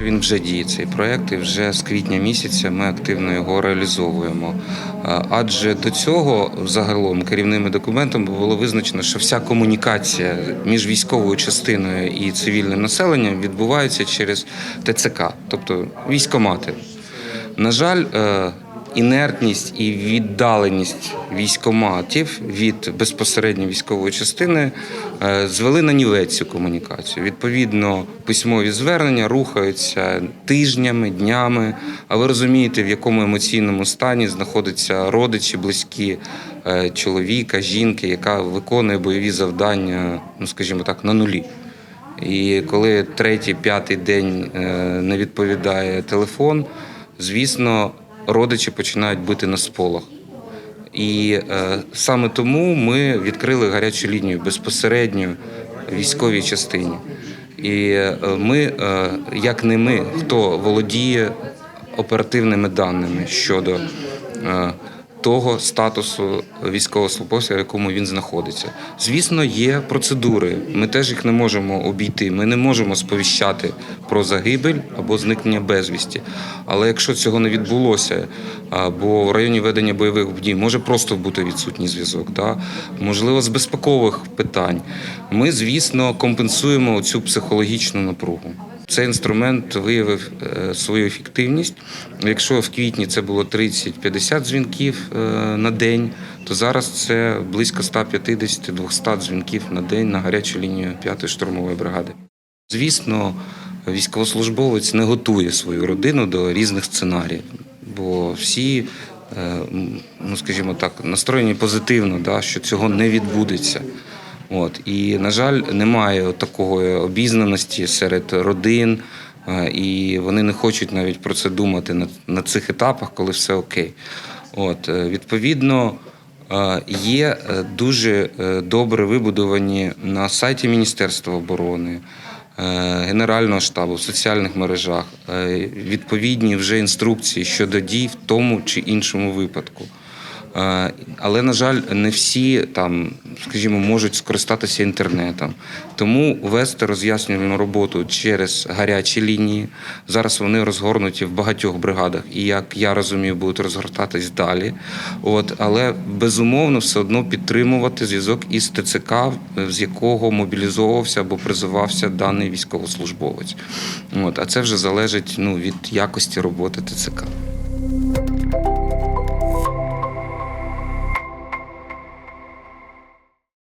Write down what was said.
Він вже діє цей проект, і вже з квітня місяця ми активно його реалізовуємо. Адже до цього загалом керівними документами було визначено, що вся комунікація між військовою частиною і цивільним населенням відбувається через ТЦК, тобто військомати. На жаль, е, інертність і віддаленість військоматів від безпосередньо військової частини е, звели на нівець цю комунікацію. Відповідно, письмові звернення рухаються тижнями, днями. А ви розумієте, в якому емоційному стані знаходяться родичі, близькі е, чоловіка, жінки, яка виконує бойові завдання, ну скажімо так, на нулі. І коли третій, п'ятий день е, не відповідає телефон, звісно, родичі починають бити на сполох. І е, саме тому ми відкрили гарячу лінію безпосередньо військовій частині. І е, ми, е, як не ми, хто володіє оперативними даними щодо е, того статусу військовослужбовця, в якому він знаходиться. Звісно, є процедури. Ми теж їх не можемо обійти. Ми не можемо сповіщати про загибель або зникнення безвісті. Але якщо цього не відбулося, або в районі ведення бойових дій може просто бути відсутній зв'язок, да? можливо, з безпекових питань, ми, звісно, компенсуємо цю психологічну напругу. Цей інструмент виявив е, свою ефективність. Якщо в квітні це було 30-50 дзвінків е, на день, то зараз це близько 150-200 дзвінків на день на гарячу лінію 5-ї штурмової бригади. Звісно, військовослужбовець не готує свою родину до різних сценаріїв, бо всі, е, ну скажімо так, настроєні позитивно, що цього не відбудеться. От і на жаль, немає такої обізнаності серед родин, е, і вони не хочуть навіть про це думати на, на цих етапах, коли все окей. От е, відповідно. е, Є дуже добре вибудовані на сайті Міністерства оборони, Генерального штабу в соціальних мережах відповідні вже інструкції щодо дій в тому чи іншому випадку. Е, Але, на жаль, не всі там, скажімо, можуть скористатися інтернетом. Тому вести роз'яснювальну роботу через гарячі лінії. Зараз вони розгорнуті в багатьох бригадах, і як я розумію, будуть розгортатись далі. От, але безумовно все одно підтримувати зв'язок із ТЦК, з якого мобілізовувався або призивався даний військовослужбовець. От, а це вже залежить ну, від якості роботи ТЦК.